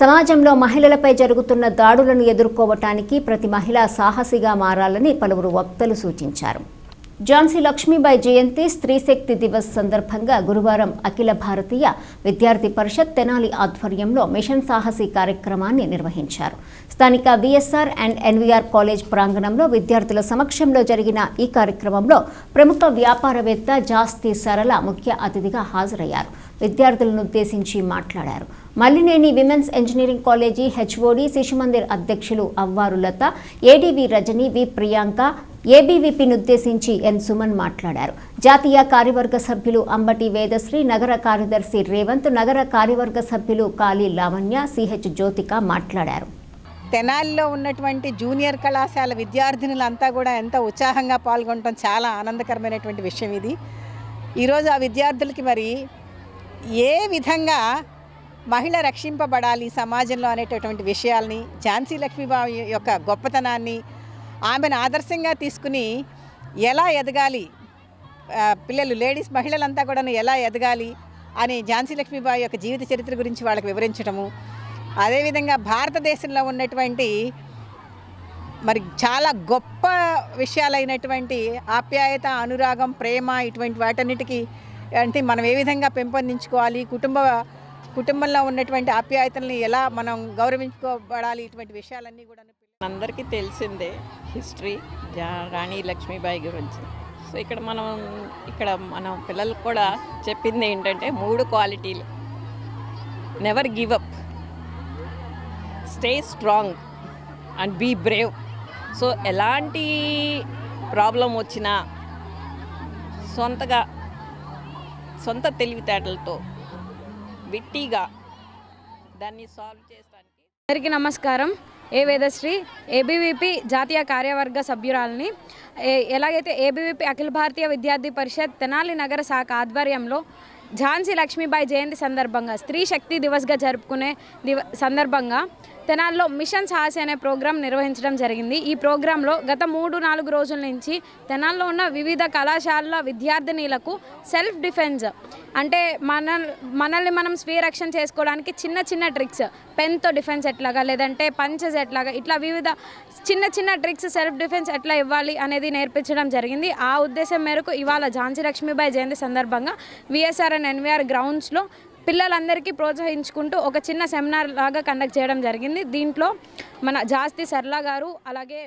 సమాజంలో మహిళలపై జరుగుతున్న దాడులను ఎదుర్కోవటానికి ప్రతి మహిళ సాహసిగా మారాలని పలువురు వక్తలు సూచించారు. ఝాన్సీ లక్ష్మీబాయి జయంతి స్త్రీ శక్తి దివస్ సందర్భంగా గురువారం అఖిల భారతీయ విద్యార్థి పరిషత్ తెనాలి ఆధ్వర్యంలో మిషన్ సాహసి కార్యక్రమాన్ని నిర్వహించారు. స్థానిక విఎస్ఆర్ అండ్ ఎన్వీఆర్ కాలేజ్ ప్రాంగణంలో విద్యార్థుల సమక్షంలో జరిగిన ఈ కార్యక్రమంలో ప్రముఖ వ్యాపారవేత్త జాస్తి సరళ ముఖ్య అతిథిగా హాజరయ్యారు. విద్యార్థులను ఉద్దేశించి మాట్లాడారు. Mallineni women's engineering college HOD Shishumandir అధ్యక్షులు అవ్వారు లత ఏడీవి రజని వి ప్రియాంక ఏబీవీపీని ఉద్దేశించి ఎన్ సుమన్ మాట్లాడారు. జాతీయ కార్యవర్గ సభ్యులు అంబటి వేదశ్రీ నగర కార్యదర్శి రేవంత్ నగర కార్యవర్గ సభ్యులు కాళీ లావణ్య సిహెచ్ జ్యోతిక మాట్లాడారు. తెనాలిలో ఉన్నటువంటి జూనియర్ కళాశాల విద్యార్థినులంతా కూడా ఎంత ఉత్సాహంగా పాల్గొనడం చాలా ఆనందకరమైనటువంటి విషయం ఇది. ఈరోజు ఆ విద్యార్థులకి మరి ఏ విధంగా మహిళ రక్షింపబడాలి సమాజంలో అనేటటువంటి విషయాల్ని ఝాన్సీ లక్ష్మీబాయి యొక్క గొప్పతనాన్ని ఆమెను ఆదర్శంగా తీసుకుని ఎలా ఎదగాలి? పిల్లలు లేడీస్ మహిళలంతా కూడా ఎలా ఎదగాలి అని ఝాన్సీ లక్ష్మీబాయి యొక్క జీవిత చరిత్ర గురించి వాళ్ళకి వివరించడము అదేవిధంగా భారతదేశంలో ఉన్నటువంటి మరి చాలా గొప్ప విషయాలైనటువంటి ఆప్యాయత అనురాగం ప్రేమ ఇటువంటి వాటన్నిటికీ అంటే మనం ఏ విధంగా పెంపొందించుకోవాలి కుటుంబ కుటుంబంలో ఉన్నటువంటి ఆప్యాయతల్ని ఎలా మనం గౌరవించుకోబడాలి ఇటువంటి విషయాలన్నీ కూడా అందరికీ తెలిసిందే హిస్టరీ రాణి లక్ష్మీబాయి గురించి. సో ఇక్కడ మనం ఇక్కడ మనం పిల్లలకు కూడా చెప్పింది ఏంటంటే మూడు క్వాలిటీలు. Never give up stay strong and be brave so ఎలాంటి ప్రాబ్లం వచ్చినా సొంతగా సొంత తెలివితేటలతో విట్టిగా దాన్ని సాల్వ్ చేస్తానికి. అందరికీ నమస్కారం. ఏ వేదశ్రీ ఏబీవీపీ జాతీయ కార్యవర్గ సభ్యురాలని. ఎలాగైతే ఏబీవీపీ అఖిల భారతీయ విద్యార్థి పరిషత్ తెనాలి నగర శాఖ ఆధ్వర్యంలో ఝాన్సీ లక్ష్మీబాయి జయంతి సందర్భంగా స్త్రీ శక్తి దివస్గా జరుపుకునే దివ సందర్భంగా తెనాల్లో మిషన్ సాహసి అనే ప్రోగ్రాం నిర్వహించడం జరిగింది. ఈ ప్రోగ్రాంలో గత మూడు నాలుగు రోజుల నుంచి తెనాల్లో ఉన్న వివిధ కళాశాలల విద్యార్థినీలకు సెల్ఫ్ డిఫెన్స్ అంటే మన మనల్ని మనం స్వీయ రక్షణ చేసుకోవడానికి చిన్న చిన్న ట్రిక్స్ పెన్తో డిఫెన్స్ ఎట్లాగా లేదంటే పంచెస్ ఎట్లాగా ఇట్లా వివిధ చిన్న చిన్న ట్రిక్స్ సెల్ఫ్ డిఫెన్స్ ఎట్లా ఇవ్వాలి అనేది నేర్పించడం జరిగింది. ఆ ఉద్దేశం మేరకు ఇవాళ ఝాన్సీ లక్ష్మీబాయి జయంతి సందర్భంగా విఎస్ఆర్ అండ్ ఎన్వీఆర్ గ్రౌండ్స్లో పిల్లలందరికీ ప్రోత్సహించుకుంటూ ఒక చిన్న సెమినార్ లాగా కండక్ట్ చేయడం జరిగింది. దీంట్లో మన జాస్తి సర్లా గారు అలాగే